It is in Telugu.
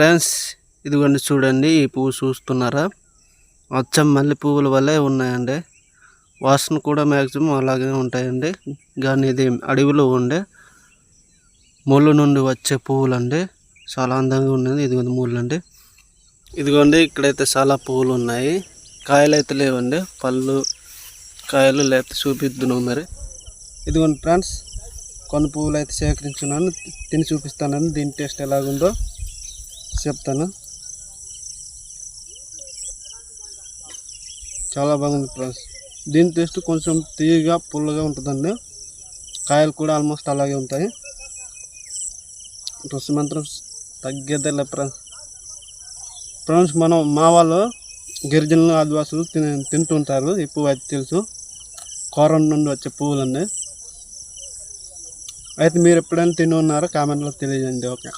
ఫ్రెండ్స్ ఇదిగోండి చూడండి ఈ పువ్వు చూస్తున్నారా? అచ్చం మల్లె పువ్వుల వల్లే ఉన్నాయండి. వాసన కూడా మ్యాక్సిమం అలాగే ఉంటాయండి. కానీ ఇది అడవిలో ఉండే ముళ్ళు నుండి వచ్చే పువ్వులు అండి చాలా అందంగా ఉన్నది. ఇదిగోండి ముళ్ళు అండి ఇదిగోండి ఇక్కడైతే చాలా పువ్వులు ఉన్నాయి. కాయలు అయితే లేవండి. పళ్ళు కాయలు లేకపోతే చూపిద్దును మరి. ఇదిగోండి ఫ్రెండ్స్ కొన్ని పువ్వులు అయితే సేకరించున్నాను. తిని చూపిస్తానండి. దీని టేస్ట్ ఎలాగుందో. చెప్తాను. చాలా బాగుంది ఫ్రెండ్స్. దీని టేస్ట్ కొంచెం తీయగా పుల్లగా ఉంటుందండి. కాయలు కూడా ఆల్మోస్ట్ అలాగే ఉంటాయి. రుచి మాత్రం తగ్గేదేలే ఫ్రెండ్స్. ఫ్రెండ్స్ మనం మా వాళ్ళు గిరిజనులు ఆదివాసులు తిన తింటుంటారు. ఈ పువ్వు అయితే తెలుసు. కోరం నుండి వచ్చే పువ్వులండి. అయితే మీరు ఎప్పుడైనా తిని ఉన్నారో? కామెంట్లో తెలియజేయండి. ఓకే.